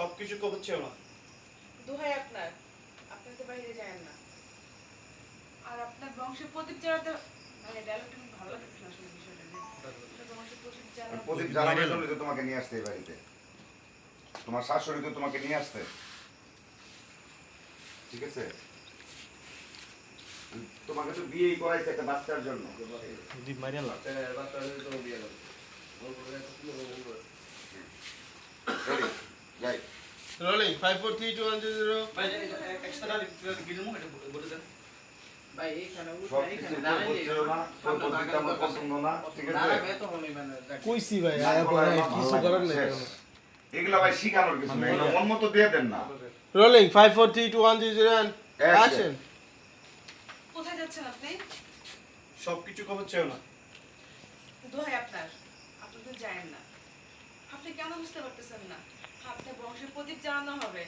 সবকিছু করছেও না। দোহাই আপনার। আপনি তো বাইরে যায় না। আর আপনার বংশের প্রদীপ জ্বালাতে মানে ডায়লগটা ভালো লাগছে না আসলে বিষয়টা প্রদীপ জ্বালানোর জন্য তো তোমাকে নিয়ে আসতে এই বাড়িতে। তোমার শাশুড়ি তো তোমাকে নিয়ে আসতে ঠিক আছে? তোমাকে তো বিয়েই করাইছে একটা বাচ্চার জন্য। দীপ মারিয়া না Ready? Rolling five four three two one zero ভাই এইখানে মানে কইছি ভাই কিছু করার নেই। এগুলা ভাই শিখানোর কিছু নেই মন মতো দিয়ে দেন না। Rolling five four three two one zero Action. Action কোথায় যাচ্ছেন আপনি? সবকিছু করছেও না। দোহাই আপনার আপনি তো যায় না। আপনি কেন বুঝতে পারতেছেন না? আপনার বংশের প্রদীপ জ্বালানো হবে।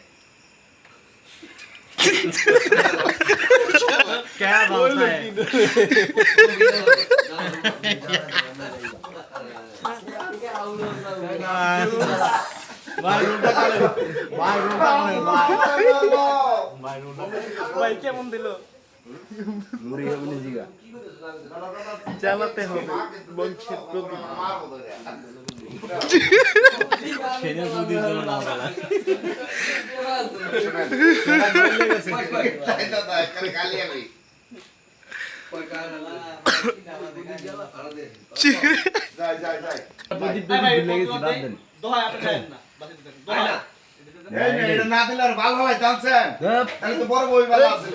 ভাই কেমন দিল? চালাতে হবে বংশের প্রদীপ। সেদিন দুদিন জন্য না বলা যাই যাই যাই এই মেয়ে, এটা না দিলে আর ভালো হয় জানছেন তাহলে তো বড় বই ভালো আছিল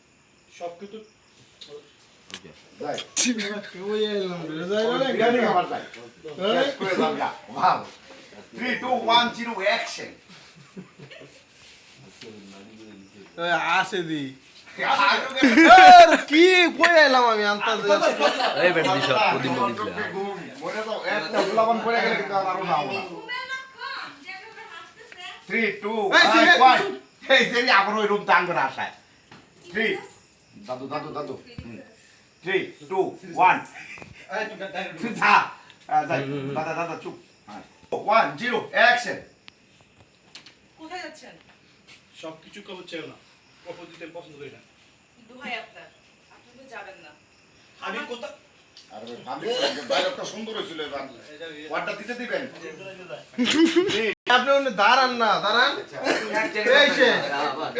করে zero, action. আসে দি কি কই এলাম আমি আনতাজ এই বেটা দিছ প্রদীপ মন্দির মরে যাও, একটা গোলাবান পড়ে গেলে কিন্তু আর আরও না। এই সেরি আবার ওই রূপ দান করে আসায় Three. দাদু দাদু দাদু. যা। আহ, যাই। দাদা দাদা চুপ হ্যাঁ। One, zero, action. কোথায় যাচ্ছেন সবকিছু করছেও না অপোজিটে পছন্দ করি না দোহাই আপনার আপনি তো যাবেন না আমি কোথা আরে ডায়লগটা সুন্দর হয়েছিল এবার। ওয়ার্ডটা দিতে দিবেন আপনি ওনে দাঁড়ান না দাঁড়ান।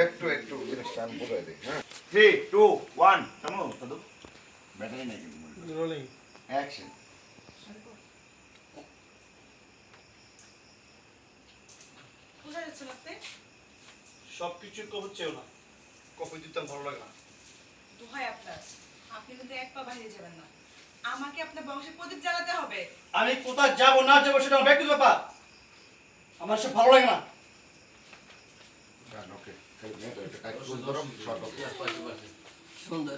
একটু একটু। দিই হ্যাঁ। থ্রি টু ওয়ান থামো দাদু ব্যাটারি নাই রোলিং অ্যাকশন কোথায় যাচ্ছেন আপনি? সবকিছু না। কফি দিতে ভালো লাগে না। দোহাই আপনার। আপনি কিন্তু এক পা বাইরে যাবেন না। আমাকে আপনার বংশের প্রদীপ জ্বালাতে হবে। আমি কোথায় যাব না যাব সেটা আমার ব্যক্তিগত ব্যাপার। আমার সব ভালো লাগে না। ওকে সুন্দর সুন্দর